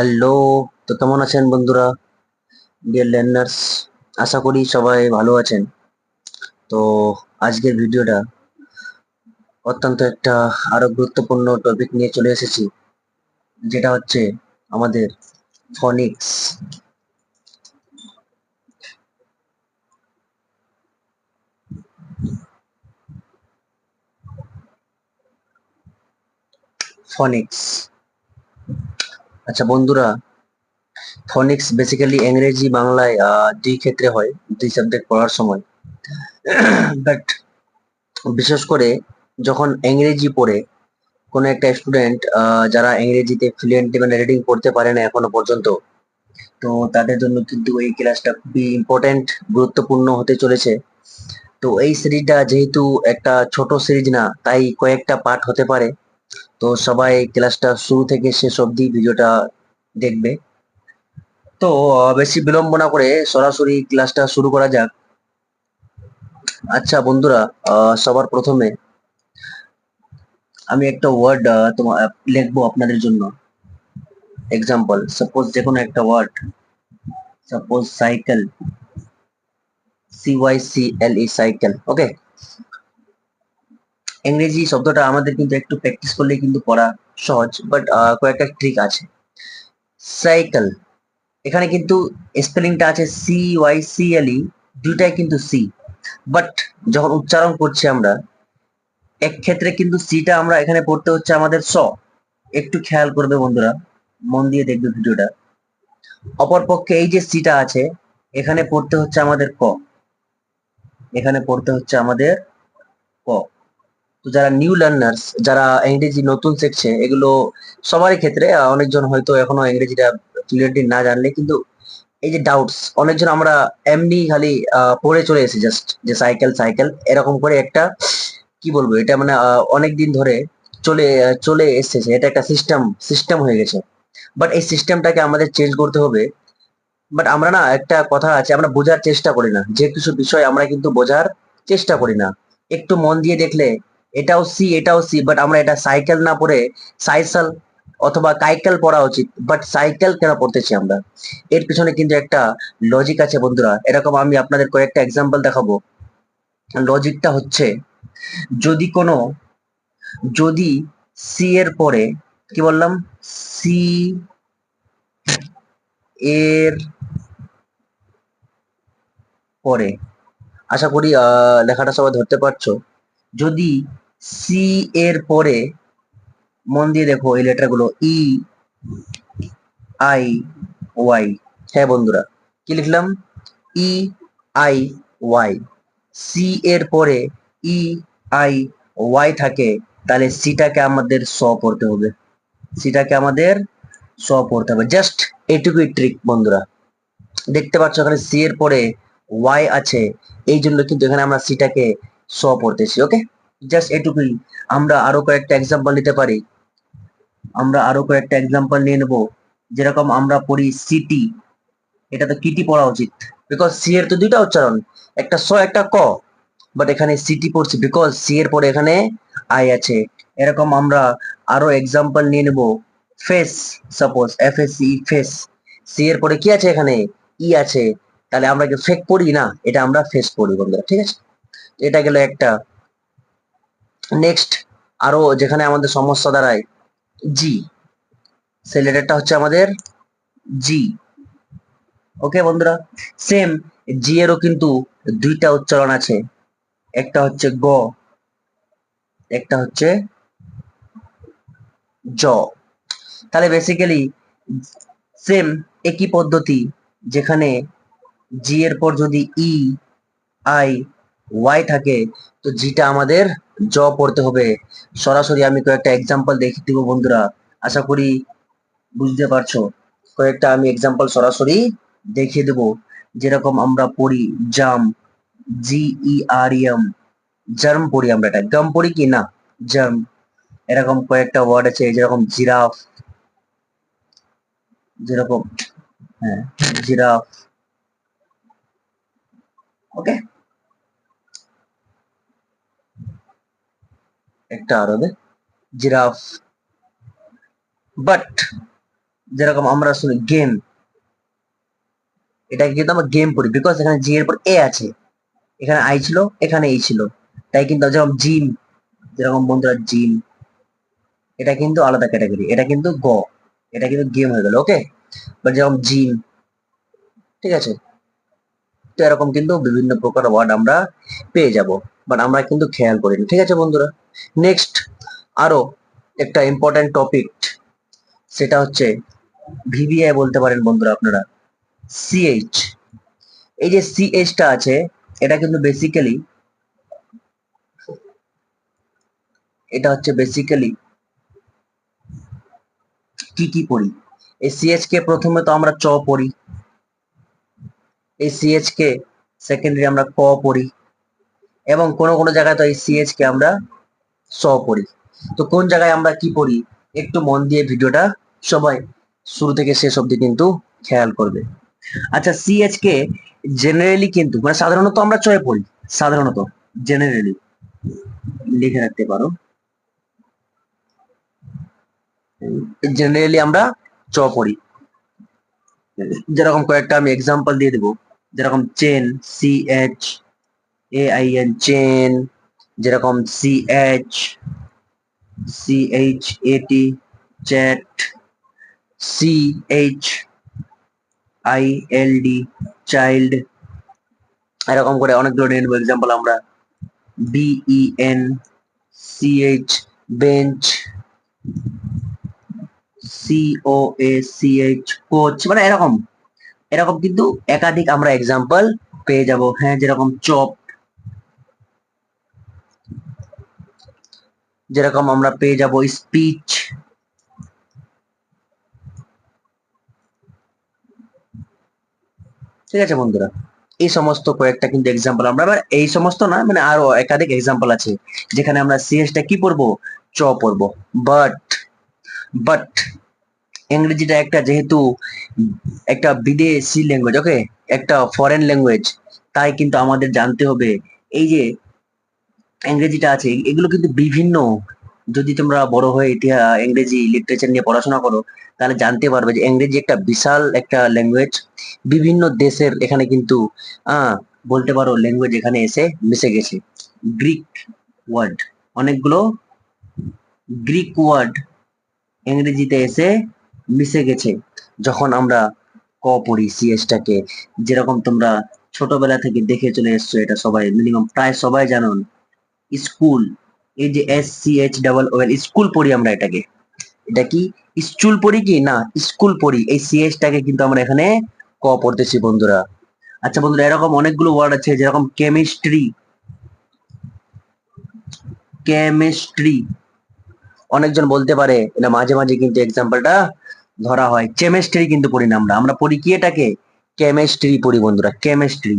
Hello তো কেমন আছেন বন্ধুরা? ডিয়ার লার্নার্স আশা করি সবাই ভালো আছেন। তো আজকের ভিডিওটা অত্যন্ত একটা আরও গুরুত্বপূর্ণ টপিক নিয়ে চলে এসেছি, যেটা হচ্ছে আমাদের ফনিক্স ফনিক্স আচ্ছা বন্ধুরা ফনিক্স বেসিক্যালি ইংরেজি বাংলায় দুই ক্ষেত্রে হয়, দুই সাবজেক্ট পড়ার সময়। বাট বিশেষ করে যখন ইংরেজি পড়ে, কোনো একটা স্টুডেন্ট যারা ইংরেজিতে ফ্লুয়েন্ট মানে রিডিং পড়তে পারে না এখনও পর্যন্ত, তো তাদের জন্য কিন্তু এই ক্লাসটা খুবই ইম্পর্টেন্ট গুরুত্বপূর্ণ হতে চলেছে। তো এই সিরিজটা যেহেতু একটা ছোট সিরিজ না, তাই কয়েকটা পার্ট হতে পারে। তো সবাই ক্লাসটা শুরু থেকে শেষ অবধি ভিডিওটা দেখবে। তো বেশি বিলম্ব না করে সরাসরি ক্লাসটা শুরু করা যাক। আচ্ছা বন্ধুরা সবার প্রথমে আমি একটা ওয়ার্ড তোমার লিখব আপনাদের জন্য। এক্সাম্পল সাপোজ যে কোনো একটা word suppose cycle C Y C L E cycle okay ইংরেজি শব্দটা আমাদের কিন্তু একটু প্র্যাকটিস করলে কিন্তু পড়া সহজ বাট কয়েকটা ট্রিক আছে। সাইকেল এখানে কিন্তু স্পেলিংটা আছে C Y C L E দুইটাই কিন্তু সি বাট যখন উচ্চারণ করছি আমরা, এক ক্ষেত্রে কিন্তু সিটা আমরা এখানে পড়তে হচ্ছে আমাদের স। একটু খেয়াল করবে বন্ধুরা, মন দিয়ে দেখবে ভিডিওটা। অপর পক্ষে এই যে সিটা আছে, এখানে পড়তে হচ্ছে আমাদের ক। এখানে পড়তে হচ্ছে আমাদের ক। তো যারা নিউ লার্নার্স যারা ইংরেজি নতুন শিখছে, এগুলো সবারই ক্ষেত্রে অনেকজন হয়তো এখনও ইংরেজিটা ক্লিয়ারলি না জানলে, কিন্তু এই যে ডাউটস অনেকজন আমরা এমনি খালি পড়ে চলে এসেছি জাস্ট যে সাইকেল সাইকেল এরকম করে একটা, কি বলব, এটা মানে অনেক দিন ধরে চলে চলে এসেছে, এটা একটা সিস্টেম সিস্টেম হয়ে গেছে। বাট এই সিস্টেমটাকে আমাদের চেঞ্জ করতে হবে। বাট আমরা না, একটা কথা আছে, আমরা বোঝার চেষ্টা করি না। যে কিছু বিষয় আমরা কিন্তু বোঝার চেষ্টা করি না। একটু মন দিয়ে দেখলে এটাও সি এটাও সি বাট আমরা এটা সাইকেল না পড়ে সাইকেল অথবা কাইকেল পড়া উচিত বাট সাইকেল কেন পড়তেছি আমরা? এর পিছনে কিন্তু একটা লজিক আছে বন্ধুরা। এরকম আমি আপনাদের কয়েকটা এক্সাম্পল দেখাবো। লজিকটা হচ্ছে, যদি কোনো, যদি সি এর পরে, কি বললাম? সি এর পরে, আশা করি লেখাটা সবাই ধরতে পারছ। যদি সি এর পরে, মন দিয়ে দেখো এই লেটারগুলো ই আই ওয়াই হ্যাঁ বন্ধুরা, কি লিখলাম? ই আই ওয়াই সি এর পরে ই আই ওয়াই থাকে, তাহলে সিটাকে আমাদের স পড়তে হবে। সিটাকে আমাদের স পড়তে হবে। জাস্ট এটুকুই ট্রিক বন্ধুরা। দেখতে পাচ্ছ এখানে সি এর পরে ওয়াই আছে এই জন্য কিন্তু এখানে আমরা সিটাকে স পড়তেছি ওকে জাস্ট এটুকুই। আমরা আরও কয়েকটা এক্সাম্পল নিতে পারি। আমরা আরও কয়েকটা এক্সাম্পল নিয়ে নেব। যেরকম আমরা পড়ি সিটি এটা তো কিটি পড়া উচিত? বিকজ সি এর তো দুইটা উচ্চারণ। একটা স, একটা ক। বাট এখানে সিটি পড়ছি বিকজ সি এর পরে এখানে আই আছে। এরকম আমরা আরও এক্সাম্পল নিয়ে নেব। Face suppose F S C face C এর পরে কি আছে এখানে? ই আছে। তাহলে আমরা কি ফেক পড়ি না? এটা আমরা ফেস পড়ি, বন্ধুরা, ঠিক আছে? এটা গেল একটা। নেক্সট আরও যেখানে আমাদের সমস্যা দাঁড়ায় জি সেই লেটারটা হচ্ছে আমাদের জি ওকে বন্ধুরা? সেম জি এরও কিন্তু দুইটা উচ্চারণ আছে। একটা হচ্ছে গ, একটা হচ্ছে জ। তাহলে বেসিক্যালি সেম একই পদ্ধতি, যেখানে জি এর পর যদি ই আই ওয়াই থাকে, তো জিটা আমাদের জ পড়তে হবে। সরাসরি আমি কয়েকটা এক্সাম্পল দেখিয়ে দিব বন্ধুরা, আশা করি বুঝতে পারছ। কয়েকটা আমি এক্সাম্পল সরাসরি দেখিয়ে দেব। যেরকম আমরা পড়ি জাম জি ই আর এম জার্ম পড়ি আমরা এটা। গাম পড়ি কি? না, জার্ম। এরকম কয়েকটা ওয়ার্ড আছে, যেরকম জিরাফ, যেরকম হ্যাঁ জিরাফ। ওকে একটা আর হবে জিরাফ বাট যেরকম আমরা শুনি গেম এটাকে কিন্তু আমরা গেম পড়ি বিকজ এখানে জি এর পর এ আছে। এখানে আই ছিল, এখানে এই ছিল। তাই কিন্তু যেরকম জিম যেরকম বন্ধুরা জিম এটা কিন্তু আলাদা ক্যাটাগরি এটা কিন্তু গ, এটা কিন্তু গেম হয়ে গেল ওকে বাট যেরকম জিম ঠিক আছে? তো এরকম কিন্তু বিভিন্ন প্রকার ওয়ার্ড আমরা পেয়ে যাব। বাট আমরা কিন্তু খেয়াল করিনি, ঠিক আছে বন্ধুরা? নেক্সট আরও একটা ইম্পর্টেন্ট টপিক সেটা হচ্ছে ভিভিআই বলতে পারেন বন্ধুরা আপনারা। সিএইচ এই যে সিএইচটা আছে, এটা কিন্তু বেসিক্যালি এটা হচ্ছে বেসিক্যালি কি কি পড়ি? এই সিএইচ কে প্রথমে তো আমরা চ পড়ি। এই সিএইচ কে সেকেন্ডারি আমরা ক পড়ি। এবং কোনো কোনো জায়গায় তো এই সিএইচ কে আমরা স পড়ি। তো কোন জায়গায় আমরা কি পড়ি? একটু মন দিয়ে ভিডিওটা সবাই শুরু থেকে শেষ অবধি কিন্তু খেয়াল করবে। আচ্ছা সিএইচ কে জেনারেলি কিন্তু মানে সাধারণত আমরা চয়ে পড়ি, সাধারণত জেনারেলি লিখে রাখতে পারো। জেনারেলি আমরা চ পড়ি। যেরকম কয়েকটা আমি এক্সাম্পল দিয়ে দেবো। যেরকম chain C H A I N chain যেরকম C H C H A T chat C H I L D child এরকম করে অনেকগুলো নিয়ে নেব এক্সাম্পল আমরা B E N C H bench C O A C H coach মানে এরকম। এরকম কিন্তু একাধিক আমরা এক্সাম্পল পেয়ে যাব। হ্যাঁ যেরকম চপ যেরকম আমরা পেয়ে যাব স্পিচ ঠিক আছে বন্ধুরা? এই সমস্ত কয়েকটা কিন্তু এক্সাম্পল আমরা আবার এই সমস্ত না মানে আরও একাধিক এক্সাম্পল আছে, যেখানে আমরা সিএসটা কি পড়ব? চ পড়ব। বাট বাট ইংরেজিটা একটা যেহেতু একটা বিদেশি ল্যাঙ্গুয়েজ ওকে একটা ফরেন ল্যাঙ্গুয়েজ তাই কিন্তু আমাদের জানতে হবে, এই যে ইংরেজিটা আছে, এগুলো কিন্তু বিভিন্ন। যদি তোমরা বড় হয়ে ইতিহাস ইংরেজি লিটারেচার নিয়ে পড়াশোনা করো, তাহলে জানতে পারবে যে ইংরেজি একটা বিশাল একটা ল্যাঙ্গুয়েজ বিভিন্ন দেশের এখানে কিন্তু বলতে পারো ল্যাঙ্গুয়েজ এখানে এসে মিশে গেছে। গ্রিক ওয়ার্ড অনেকগুলো গ্রিক ওয়ার্ড ইংরেজিতে এসে মিশে গেছে। যখন আমরা ক পড়ি সিএসটাকে যেরকম তোমরা ছোটবেলা থেকে দেখে চলে এসছো, এটা সবাই মিনিমাম প্রায় সবাই জানুন স্কুল, এই যে S C H double L school পড়ি আমরা এটাকে। এটা কি স্কুল পড়ি কি? না, স্কুল পড়ি। এই সিএসটাকে কিন্তু আমরা এখানে ক পড়তেছি বন্ধুরা। আচ্ছা বন্ধুরা, এরকম অনেকগুলো ওয়ার্ড আছে, যেরকম কেমিস্ট্রি কেমিস্ট্রি অনেকজন বলতে পারে এটা মাঝে মাঝে কিন্তু এক্সাম্পলটা ধরা হয়। কেমিস্ট্রি কিন্তু পড়ি না আমরা। আমরা পড়ি কি এটাকে? কেমিস্ট্রি পড়ি বন্ধুরা কেমিস্ট্রি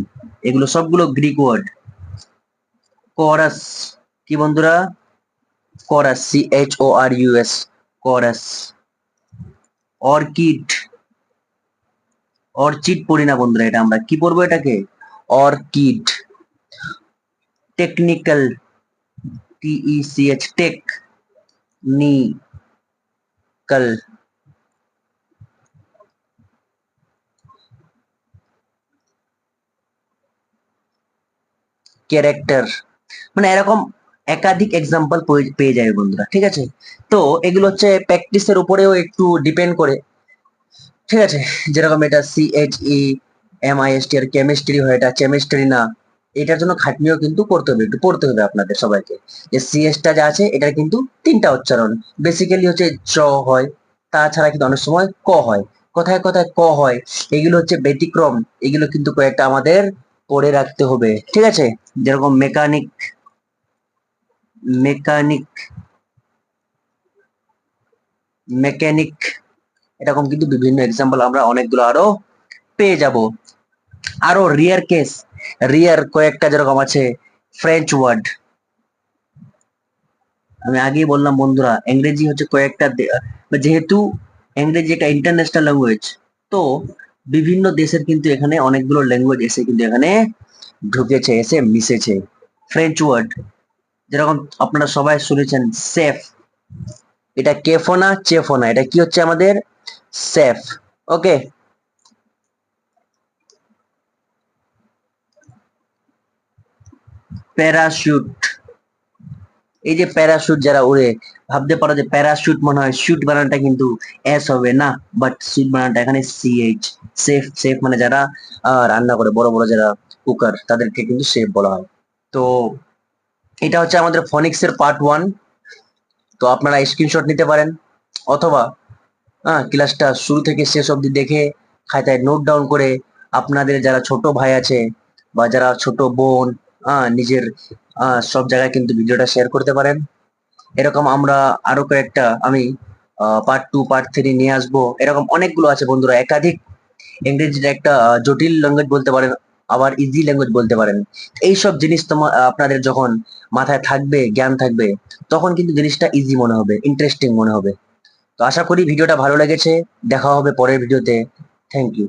এগুলো সবগুলো গ্রিক ওয়ার্ড করাস কি বন্ধুরা? Chorus C H O R U S chorus orchid orchid পড়ি না বন্ধুরা এটা আমরা। কি পড়ব এটাকে? Orchid technical T E C H technical character মানে এরকম একাধিক এক্সাম্পল পেয়ে যাবে বন্ধুরা, ঠিক আছে? তো এগুলো হচ্ছে প্র্যাকটিসের উপরেও একটু ডিপেন্ড করে, ঠিক আছে? যেরকম এটা C H E M I S T R chemistry হয়, এটা কেমিস্ট্রি না, এটার জন্য খাটনিও কিন্তু করতে হবে, একটু পড়তে হবে আপনাদের সবাইকে। যে সিএসটা যা আছে, এটার কিন্তু তিনটা উচ্চারণ। বেসিক্যালি হচ্ছে চ হয়, তাছাড়া কিন্তু অনেক সময় ক হয়। কোথায় কোথায় ক হয়, এগুলো হচ্ছে ব্যতিক্রম, এগুলো কিন্তু কয়েকটা আমাদের পড়ে রাখতে হবে, ঠিক আছে? যেরকম মেকানিক মেকানিক মেকানিক, এরকম কিন্তু বিভিন্ন এক্সাম্পল আমরা অনেকগুলো আরও পেয়ে যাব। আরও রিয়ার কেস রিয়ার কয়েকটা যেরকম আছে ফ্রেঞ্চ ওয়ার্ড আমি আগেই বললাম বন্ধুরা, ইংরেজি হচ্ছে কয়েকটা যেহেতু ইংরেজি একটা ইন্টারন্যাশনাল ল্যাঙ্গুয়েজ তো বিভিন্ন দেশের কিন্তু এখানে অনেকগুলো ল্যাঙ্গুয়েজ এসে কিন্তু এখানে ঢুকেছে, এসে মিশেছে। ফ্রেঞ্চ ওয়ার্ড যেরকম আপনারা সবাই শুনেছেন সেফ এটা কেফোনা চেফোনা এটা কি হচ্ছে আমাদের? সেফ ওকে প্যারাশুট এই যে প্যারাশুট যারা উড়ে ভাবতে পারো যে প্যারাশুট মনে হয় শুট বানানটা কিন্তু এস হবে না বাট শুট বানানটা এখানে সিএইচ সেফ সেফ মানে যারা রান্না করে, বড় বড় যারা কুকার তাদেরকে কিন্তু সেফ বলা হয়। তো এটা হচ্ছে আমাদের ফনিক্স এর পার্ট ওয়ান তো আপনারা স্ক্রিনশট নিতে পারেন, অথবা হ্যাঁ ক্লাসটা শুরু থেকে শেষ অবধি দেখে খাতায় নোট ডাউন করে আপনাদের যারা ছোট ভাই আছে বা যারা ছোট বোন নিজের সব জায়গায় কিন্তু ভিডিওটা শেয়ার করতে পারেন। এরকম আমরা আরও কয়েকটা আমি পার্ট টু পার্ট থ্রি নিয়ে আসব। এরকম অনেকগুলো আছে বন্ধুরা। একাধিক ইংরেজির একটা জটিল ল্যাঙ্গুয়েজ বলতে পারেন। আবার ইজি ল্যাঙ্গুয়েজ বলতে পারেন। এইসব জিনিস তোমার আপনাদের যখন মাথায় থাকবে, জ্ঞান থাকবে, তখন কিন্তু জিনিসটা ইজি মনে হবে ইন্টারেস্টিং মনে হবে। তো আশা করি ভিডিওটা ভালো লেগেছে। দেখা হবে পরের ভিডিওতে। Thank you